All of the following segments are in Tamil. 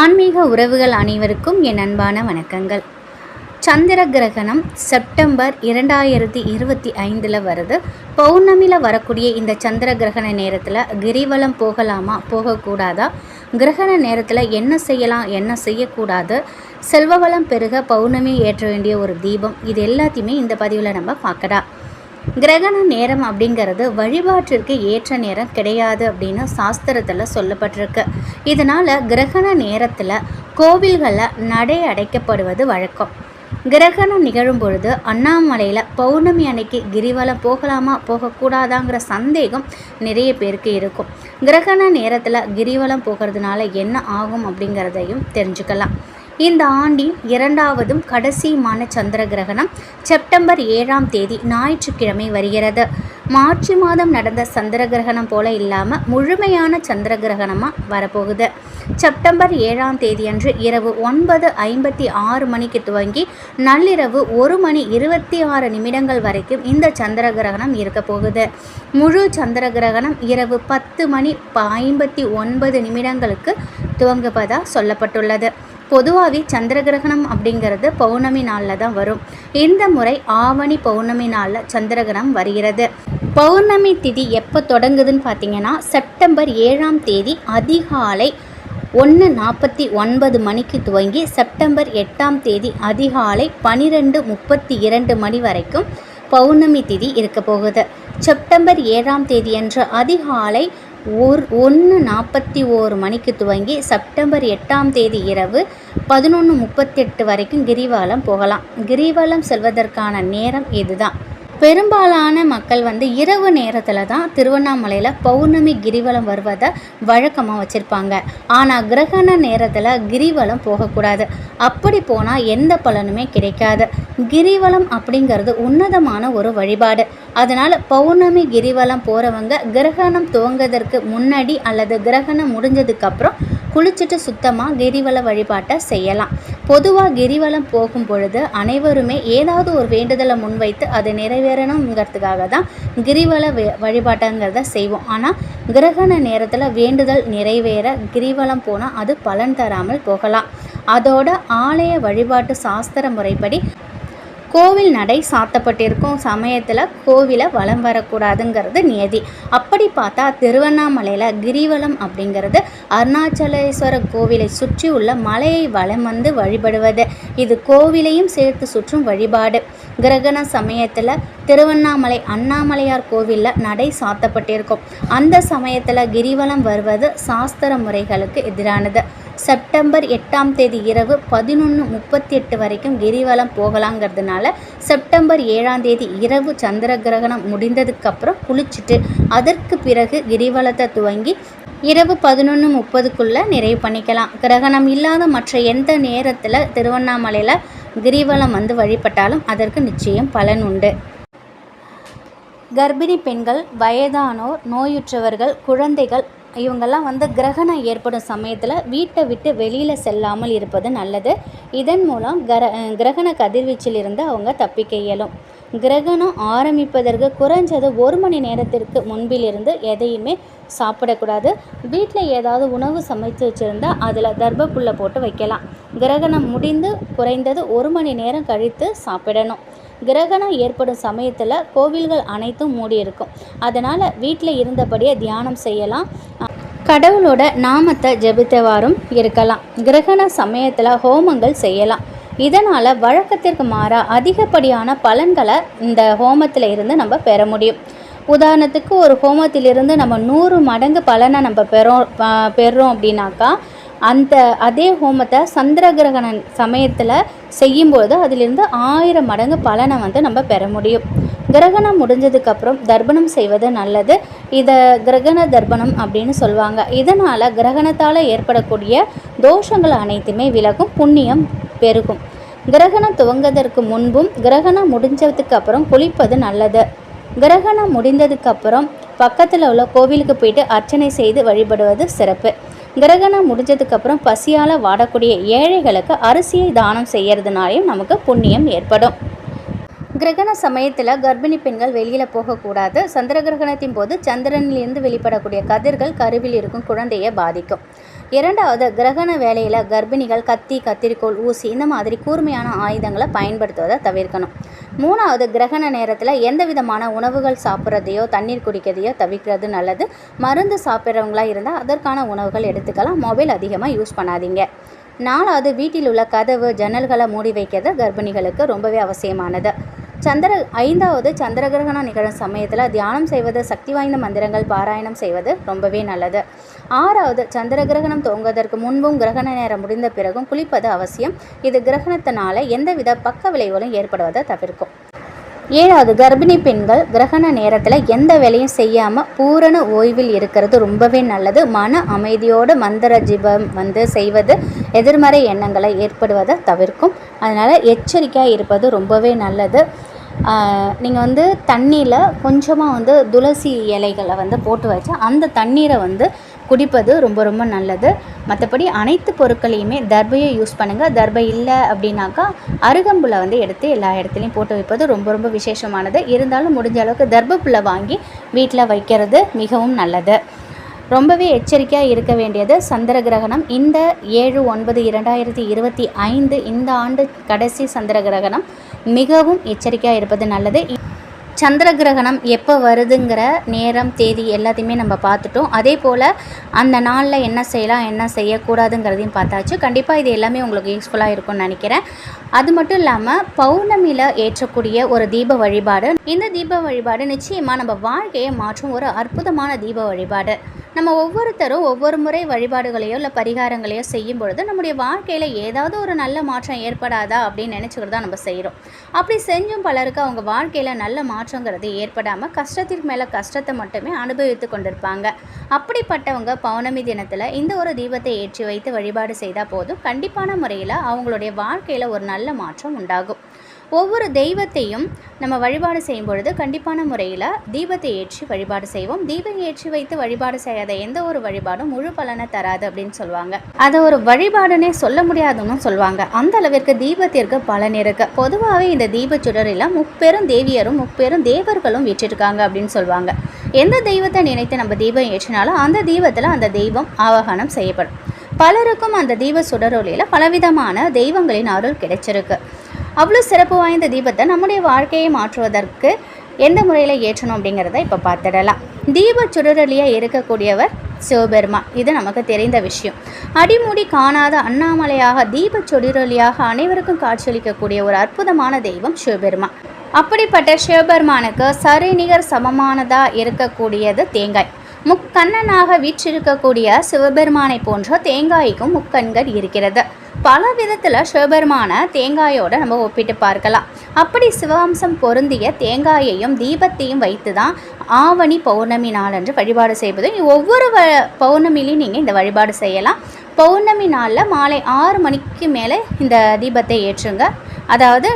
ஆன்மீக உறவுகள் அனைவருக்கும் என் அன்பான வணக்கங்கள். சந்திர கிரகணம் செப்டம்பர் இரண்டாயிரத்தி இருபத்தி ஐந்தில் வருது. பௌர்ணமியில் வரக்கூடிய இந்த சந்திர கிரகண நேரத்தில் கிரிவலம் போகலாமா போகக்கூடாதா? கிரகண நேரத்தில் என்ன செய்யலாம் என்ன செய்யக்கூடாது? செல்வ வளம் பெருக பௌர்ணமி ஏற்ற வேண்டிய ஒரு தீபம். இது எல்லாத்தையுமே இந்த பதிவில் நம்ம பார்க்கலாம் கிரகண நேரம் அப்படிங்கிறது வழிபாட்டிற்கு ஏற்ற நேரம் கிடையாது அப்படின்னு சாஸ்திரத்தில் சொல்லப்பட்டிருக்கு. இதனால் கிரகண நேரத்தில் கோவில்களில் நடை அடைக்கப்படுவது வழக்கம். கிரகணம் நிகழும் பொழுது அண்ணாமலையில் பௌர்ணமி அன்னைக்கு கிரிவலம் போகலாமா போகக்கூடாதாங்கிற சந்தேகம் நிறைய பேருக்கு இருக்கும். கிரகண நேரத்தில் கிரிவலம் போகிறதுனால என்ன ஆகும் அப்படிங்கிறதையும் தெரிஞ்சுக்கலாம். இந்த ஆண்டின் இரண்டாவதும் கடைசியுமான சந்திர கிரகணம் செப்டம்பர் ஏழாம் தேதி ஞாயிற்றுக்கிழமை வருகிறது. மார்ச் மாதம் நடந்த சந்திர கிரகணம் போல இல்லாமல் முழுமையான சந்திர கிரகணமாக வரப்போகுது. செப்டம்பர் ஏழாம் தேதியன்று இரவு ஒன்பது ஐம்பத்தி ஆறு மணிக்கு துவங்கி நள்ளிரவு ஒரு மணி இருபத்தி ஆறு நிமிடங்கள் வரைக்கும் இந்த சந்திர கிரகணம் இருக்க போகுது. முழு சந்திர கிரகணம் இரவு பத்து மணி ஐம்பத்தி ஒன்பது நிமிடங்களுக்கு துவங்குவதாக சொல்லப்பட்டுள்ளது. பொதுவாகவே சந்திர கிரகணம் அப்படிங்கிறது பௌர்ணமி நாளில் தான் வரும். இந்த முறை ஆவணி பௌர்ணமி நாளில் சந்திரகிரகணம் வருகிறது. பௌர்ணமி திதி எப்போ தொடங்குதுன்னு பார்த்தீங்கன்னா செப்டம்பர் ஏழாம் தேதி அதிகாலை ஒன்று நாற்பத்தி ஒன்பது மணிக்கு துவங்கி செப்டம்பர் எட்டாம் தேதி அதிகாலை பனிரெண்டு முப்பத்தி இரண்டு மணி வரைக்கும் பௌர்ணமி திதி இருக்க போகுது. செப்டம்பர் ஏழாம் தேதி என்ற அதிகாலை ஒரு ஒன்று நாற்பத்தி ஓரு மணிக்கு துவங்கி செப்டம்பர் எட்டாம் தேதி இரவு பதினொன்று முப்பத்தெட்டு வரைக்கும் கிரிவலம் போகலாம். கிரிவலம் செல்வதற்கான நேரம் இதுதான். பெரும்பாலான மக்கள் வந்து இரவு நேரத்தில் தான் திருவண்ணாமலையில் பௌர்ணமி கிரிவலம் வருவதை வழக்கமாக வச்சுருப்பாங்க. ஆனால் கிரகண நேரத்தில் கிரிவலம் போகக்கூடாது. அப்படி போனால் எந்த பலனுமே கிடைக்காது. கிரிவலம் அப்படிங்கிறது உன்னதமான ஒரு வழிபாடு. அதனால் பௌர்ணமி கிரிவலம் போகிறவங்க கிரகணம் துவங்குவதற்கு முன்னாடி அல்லது கிரகணம் முடிஞ்சதுக்கப்புறம் குளிச்சுட்டு சுத்தமாக கிரிவல வழிபாட்டை செய்யலாம். பொதுவாக கிரிவலம் போகும் பொழுது அனைவருமே ஏதாவது ஒரு வேண்டுதலை முன்வைத்து அது நிறைவேறணுங்கிறதுக்காக தான் கிரிவல வழிபாட்டுங்கிறத செய்வோம். ஆனால் கிரகண நேரத்தில் வேண்டுதல் நிறைவேற கிரிவலம் போனால் அது பலன் தராமல் போகலாம். அதோட ஆலய வழிபாட்டு சாஸ்திர முறைப்படி கோவில் நடை சாத்தப்பட்டிருக்கும் சமயத்தில் கோவிலை வலம் வரக்கூடாதுங்கிறது நியதி. அப்படி பார்த்தா திருவண்ணாமலையில் கிரிவலம் அப்படிங்கிறது அருணாச்சலேஸ்வர கோவிலை சுற்றி உள்ள மலையை வலம் வந்து வழிபடுவது. இது கோவிலையும் சேர்த்து சுற்றும் வழிபாடு. கிரகண சமயத்தில் திருவண்ணாமலை அண்ணாமலையார் கோவிலில் நடை சாத்தப்பட்டிருக்கும். அந்த சமயத்தில் கிரிவலம் வருவது சாஸ்திர முறைகளுக்கு எதிரானது. செப்டம்பர் எட்டாம் தேதி இரவு பதினொன்று முப்பத்தி எட்டு வரைக்கும் கிரிவலம் போகலாங்கிறதுனால செப்டம்பர் ஏழாம் தேதி இரவு சந்திர கிரகணம் முடிந்ததுக்கப்புறம் குளிச்சுட்டு அதற்கு பிறகு கிரிவலத்தை துவங்கி இரவு பதினொன்று முப்பதுக்குள்ளே நிறைவு பண்ணிக்கலாம். கிரகணம் இல்லாத மற்ற எந்த நேரத்தில் திருவண்ணாமலையில் கிரிவலம் வந்து வழிபட்டாலும் அதற்கு நிச்சயம் பலன் உண்டு. கர்ப்பிணி பெண்கள் வயதானோர் நோயுற்றவர்கள் குழந்தைகள் இவங்கெல்லாம் வந்து கிரகணம் ஏற்படும் சமயத்தில் வீட்டை விட்டு வெளியில் செல்லாமல் இருப்பது நல்லது. இதன் மூலம் கர கிரகண கதிர்வீச்சிலிருந்து அவங்க தப்பிக்க இயலும். கிரகணம் ஆரம்பிப்பதற்கு குறைஞ்சது ஒரு மணி நேரத்திற்கு முன்பிலிருந்து எதையுமே சாப்பிடக்கூடாது. வீட்டில் ஏதாவது உணவு சமைத்து வச்சுருந்தா அதில் தர்பப்புல்லை போட்டு வைக்கலாம். கிரகணம் முடிந்து குறைந்தது ஒரு மணி நேரம் கழித்து சாப்பிடணும். கிரகணம் ஏற்படும் சமயத்தில் கோவில்கள் அனைத்தும் மூடியிருக்கும். அதனால் வீட்டில் இருந்தபடியே தியானம் செய்யலாம். கடவுளோட நாமத்தை ஜெபித்தவாறும் இருக்கலாம். கிரகண சமயத்தில் ஹோமங்கள் செய்யலாம். இதனால் வழக்கத்திற்கு மாறாக அதிகப்படியான பலன்களை இந்த ஹோமத்தில் இருந்து நம்ம பெற முடியும். உதாரணத்துக்கு ஒரு ஹோமத்திலிருந்து நம்ம நூறு மடங்கு பலனை நம்ம பெறோம் பெறுறோம் அப்படின்னாக்கா அந்த அதே ஹோமத்தை சந்திர கிரகண சமயத்தில் செய்யும்போது அதிலிருந்து ஆயிரம் மடங்கு பலனை வந்து நம்ம பெற முடியும். கிரகணம் முடிஞ்சதுக்கப்புறம் தர்ப்பணம் செய்வது நல்லது. இதை கிரகண தர்ப்பணம் அப்படின்னு சொல்லுவாங்க. இதனால் கிரகணத்தால் ஏற்படக்கூடிய தோஷங்கள் அனைத்துமே விலகும் புண்ணியம் பெருகும். கிரகணம் துவங்குவதற்கு முன்பும் கிரகணம் முடிஞ்சதுக்கு அப்புறம் குளிப்பது நல்லது. கிரகணம் முடிந்ததுக்கப்புறம் பக்கத்தில் உள்ள கோவிலுக்கு போயிட்டு அர்ச்சனை செய்து வழிபடுவது சிறப்பு. கிரகணம் முடிஞ்சதுக்கப்புறம் பசியால் வாடக்கூடிய ஏழைகளுக்கு அரிசியை தானம் செய்யறதுனாலையும் நமக்கு புண்ணியம் ஏற்படும். கிரகண சமயத்தில் கர்ப்பிணி பெண்கள் வெளியில் போகக்கூடாது சந்திர கிரகணத்தின் போது சந்திரனிலிருந்து வெளிப்படக்கூடிய கதிர்கள் கருவில் இருக்கும் குழந்தையை பாதிக்கும். இரண்டாவது கிரகண வேலையில் கர்ப்பிணிகள் கத்தி கத்திரிக்கோல் ஊசி இந்த மாதிரி கூர்மையான ஆயுதங்களை பயன்படுத்துவதை தவிர்க்கணும். மூணாவது கிரகண நேரத்தில் எந்த விதமான உணவுகள் சாப்பிட்றதையோ தண்ணீர் குடிக்கிறதையோ தவிர்க்கிறது நல்லது. மருந்து சாப்பிட்றவங்களா இருந்தால் அதற்கான உணவுகள் எடுத்துக்கலாம். மொபைல் அதிகமாக யூஸ் பண்ணாதீங்க. நாலாவது வீட்டில் உள்ள கதவு ஜன்னல்களை மூடி வைக்கிறது கர்ப்பிணிகளுக்கு ரொம்பவே அவசியமானது. சந்திர ஐந்தாவது சந்திர கிரகணம் நிகழும் சமயத்தில் தியானம் செய்வது சக்தி வாய்ந்த மந்திரங்கள் பாராயணம் செய்வது ரொம்பவே நல்லது. ஆறாவது சந்திர கிரகணம் துவங்குவதற்கு முன்பும் கிரகண நேரம் முடிந்த பிறகும் குளிப்பது அவசியம். இது கிரகணத்தினால எந்தவித பக்க விளைவுகளும் ஏற்படுவதை தவிர்க்கும். ஏழாவது கர்ப்பிணி பெண்கள் கிரகண நேரத்தில் எந்த வேலையும் செய்யாமல் பூரண ஓய்வில் இருக்கிறது ரொம்பவே நல்லது. மன அமைதியோடு மந்திர ஜிபம் வந்து செய்வது எதிர்மறை எண்ணங்களை ஏற்படுவதை தவிர்க்கும். அதனால் எச்சரிக்கையாக இருப்பது ரொம்பவே நல்லது. நீங்கள் வந்து தண்ணியில் கொஞ்சமாக வந்து துளசி இலைகளை வந்து போட்டு வச்சு அந்த தண்ணீரை வந்து குடிப்பது ரொம்ப ரொம்ப நல்லது. மற்றபடி அனைத்து பொருட்களையுமே தர்பையை யூஸ் பண்ணுங்கள் தர்பை இல்லை அப்படின்னாக்கா அருகம்புல்லை வந்து எடுத்து எல்லா இடத்துலையும் போட்டு வைப்பது ரொம்ப ரொம்ப விசேஷமானது. இருந்தாலும் முடிஞ்ச அளவுக்கு தர்பப்புல்லை வாங்கி வீட்டில் வைக்கிறது மிகவும் நல்லது. ரொம்பவே எச்சரிக்கையாக இருக்க வேண்டியது சந்திர கிரகணம். இந்த ஏழு ஒன்பது இரண்டாயிரத்தி இருபத்தி ஐந்து இந்த ஆண்டு கடைசி சந்திர கிரகணம். மிகவும் எச்சரிக்கையாக இருப்பது நல்லது. சந்திர கிரகணம் எப்போ வருதுங்கிற நேரம் தேதி எல்லாத்தையுமே நம்ம பார்த்துட்டோம். அதே போல் அந்த நாளில் என்ன செய்யலாம் என்ன செய்யக்கூடாதுங்கிறதையும் பார்த்தாச்சு. கண்டிப்பாக இது எல்லாமே உங்களுக்கு யூஸ்ஃபுல்லாக இருக்கும்னு நினைக்கிறேன். அது மட்டும் இல்லாமல் பௌர்ணமியில் ஏற்றக்கூடிய ஒரு தீப வழிபாடு. இந்த தீப வழிபாடு நிச்சயமாக நம்ம வாழ்க்கையை மாற்றும் ஒரு அற்புதமான தீப வழிபாடு. நம்ம ஒவ்வொருத்தரும் ஒவ்வொரு முறை வழிபாடுகளையோ இல்லை பரிகாரங்களையோ செய்யும் பொழுது நம்முடைய வாழ்க்கையில் ஏதாவது ஒரு நல்ல மாற்றம் ஏற்படாதா அப்படின்னு நினச்சிக்கிட்டு தான் நம்ம செய்கிறோம் அப்படி செஞ்சும் பலருக்கு அவங்க வாழ்க்கையில் நல்ல மாற்றங்கிறது ஏற்படாமல் கஷ்டத்திற்கு மேலே கஷ்டத்தை மட்டுமே அனுபவித்து கொண்டிருப்பாங்க. அப்படிப்பட்டவங்க பௌர்ணமி தினத்தில் இந்த ஒரு தீபத்தை ஏற்றி வைத்து வழிபாடு செய்தால் போதும் கண்டிப்பான முறையில் அவங்களுடைய வாழ்க்கையில் ஒரு நல்ல மாற்றம் உண்டாகும். ஒவ்வொரு தெய்வத்தையும் நம்ம வழிபாடு செய்யும் பொழுது கண்டிப்பான முறையில் தீபத்தை ஏற்றி வழிபாடு செய்வோம். தீபம் ஏற்றி வைத்து வழிபாடு செய்யாத எந்த ஒரு வழிபாடும் முழு பலனை தராது அப்படின்னு சொல்லுவாங்க. அதை ஒரு வழிபாடுனே சொல்ல முடியாதுன்னு சொல்லுவாங்க. அந்த அளவிற்கு தீபத்திற்கு பலன் இருக்கு. பொதுவாகவே இந்த தீப சுடரில் முப்பெரும் தேவியரும் முப்பெரும் தேவர்களும் விற்றிருக்காங்க அப்படின்னு சொல்லுவாங்க. எந்த தெய்வத்தை நினைத்து நம்ம தீபம் ஏற்றினாலும் அந்த தீபத்தில் அந்த தெய்வம் ஆவாகனம் செய்யப்படும். பலருக்கும் அந்த தீப சுடரொலியில் பலவிதமான தெய்வங்களின் அருள் கிடைச்சிருக்கு. அவ்வளோ சிறப்பு வாய்ந்த தீபத்தை நம்முடைய வாழ்க்கையை மாற்றுவதற்கு எந்த முறையில் ஏற்றணும் அப்படிங்கிறத இப்போ பார்த்துடலாம். தீப சுடரொலியாக இருக்கக்கூடியவர் சிவபெருமான் இது நமக்கு தெரிந்த விஷயம். அடிமுடி காணாத அண்ணாமலையாக தீப சுடரொலியாக அனைவருக்கும் காட்சியளிக்கக்கூடிய ஒரு அற்புதமான தெய்வம் சிவபெருமான் அப்படிப்பட்ட சிவபெருமானுக்கு சரிநிகர் சமமானதாக இருக்கக்கூடியது தேங்காய். முக்கண்ணனாக வீற்றிருக்கக்கூடிய சிவபெருமானை போன்ற தேங்காய்க்கும் முக்கண்கள் இருக்கிறது. பல விதத்தில் சிவபெருமான தேங்காயோட நம்ம ஒப்பிட்டு பார்க்கலாம். அப்படி சிவவம்சம் பொருந்திய தேங்காயையும் தீபத்தையும் வைத்து தான் ஆவணி பௌர்ணமி நாளன்று வழிபாடு செய்வது. ஒவ்வொரு வ பௌர்ணமிலையும் நீங்கள் இந்த வழிபாடு செய்யலாம். பௌர்ணமி நாளில் மாலை ஆறு மணிக்கு மேலே இந்த தீபத்தை ஏற்றுங்க. அதாவது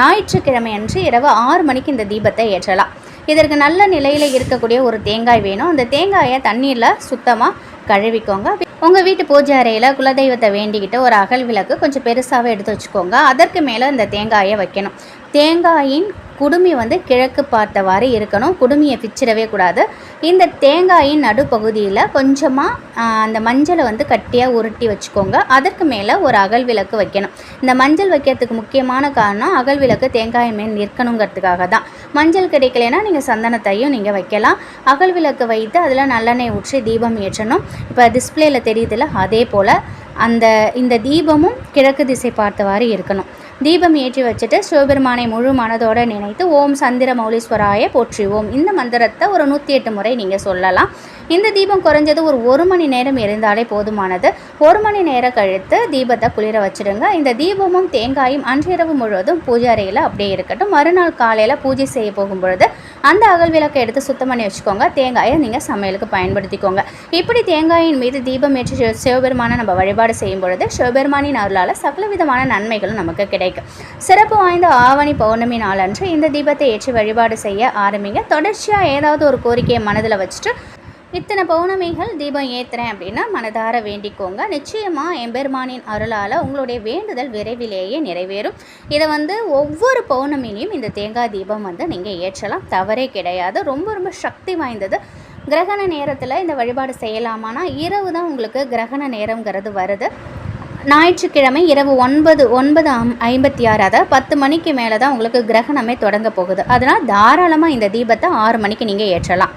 ஞாயிற்றுக்கிழமை அன்று இரவு ஆறு மணிக்கு இந்த தீபத்தை ஏற்றலாம். இதற்கு நல்ல நிலையில் இருக்கக்கூடிய ஒரு தேங்காய் வேணும். அந்த தேங்காயை தண்ணீரில் சுத்தமாக கழுவிக்கோங்க. உங்கள் வீட்டு பூஜை அறையில் குலதெய்வத்தை வேண்டிக்கிட்டு ஒரு அகல் விளக்கு கொஞ்சம் பெருசாகவே எடுத்து வச்சுக்கோங்க. அதற்கு மேலே இந்த தேங்காயை வைக்கணும். தேங்காயின் குடுமி வந்து கிழக்கு பார்த்தவாறு இருக்கணும். குடுமியை பிச்சிடவே கூடாது. இந்த தேங்காயின் நடுப்பகுதியில் கொஞ்சமாக அந்த மஞ்சளை வந்து கட்டியாக உருட்டி வச்சுக்கோங்க. அதற்கு மேலே ஒரு அகல் விளக்கு வைக்கணும். இந்த மஞ்சள் வைக்கிறதுக்கு முக்கியமான காரணம் அகல் விளக்கு தேங்காய் மேல் நிற்கணுங்கிறதுக்காக தான். மஞ்சள் கிடைக்கலனா நீங்கள் சந்தனத்தையும் நீங்கள் வைக்கலாம். அகல் விளக்கு வைத்து அதில் நல்லெண்ணெய் ஊற்றி தீபம் ஏற்றணும். இப்போ டிஸ்பிளேயில் தெரியுதுல அதே போல் அந்த இந்த தீபமும் கிழக்கு திசை பார்த்தவாறு இருக்கணும். தீபம் ஏற்றி வச்சுட்டு சிவபெருமானை முழு மனதோடு நினைத்து ஓம் சந்திர மௌலீஸ்வராய போற்றுவோம். இந்த மந்திரத்தை ஒரு நூற்றி எட்டு முறை நீங்கள் சொல்லலாம். இந்த தீபம் குறைஞ்சது ஒரு ஒரு மணி நேரம் இருந்தாலே போதுமானது. ஒரு மணி நேரம் கழித்து தீபத்தை குளிர வச்சுடுங்க. இந்த தீபமும் தேங்காயும் அன்றிரவு முழுவதும் பூஜை அறையில் அப்படியே இருக்கட்டும். மறுநாள் காலையில் பூஜை செய்ய போகும்பொழுது அந்த அகல் விளக்கை எடுத்து சுத்தம் பண்ணி வச்சுக்கோங்க. தேங்காயை நீங்கள் சமையலுக்கு பயன்படுத்திக்கோங்க. இப்படி தேங்காயின் மீது தீபம் ஏற்றி சிவபெருமானை நம்ம வழிபாடு செய்யும் பொழுது சிவபெருமானின் அருளால் சகல விதமான நன்மைகளும் நமக்கு கிடைக்கும். சிறப்பு வாய்ந்த ஆவணி பௌர்ணமி நாளன்று இந்த தீபத்தை ஏற்றி வழிபாடு செய்ய ஆரம்பிங்க. தொடர்ச்சியாக ஏதாவது ஒரு கோரிக்கையை மனதில் வச்சுட்டு இத்தனை பௌர்ணமிகள் தீபம் ஏற்றுறேன் அப்படின்னா மனதார வேண்டிக்கோங்க. நிச்சயமாக எம்பெருமானின் அருளால் உங்களுடைய வேண்டுதல் விரைவிலேயே நிறைவேறும். இதை வந்து ஒவ்வொரு பௌர்ணமிலையும் இந்த தேங்காய் தீபம் வந்து நீங்கள் ஏற்றலாம். தவறே கிடையாது. ரொம்ப ரொம்ப சக்தி வாய்ந்தது. கிரகண நேரத்தில் இந்த வழிபாடு செய்யலாமானா இரவு தான் உங்களுக்கு கிரகண நேரங்கிறது வருது. ஞாயிற்றுக்கிழமை இரவு ஒன்பது ஒன்பது ஐம்பத்தி ஆறு அதாவது பத்து மணிக்கு மேலே தான் உங்களுக்கு கிரகணமே தொடங்க போகுது. அதனால் தாராளமாக இந்த தீபத்தை ஆறு மணிக்கு நீங்கள் ஏற்றலாம்.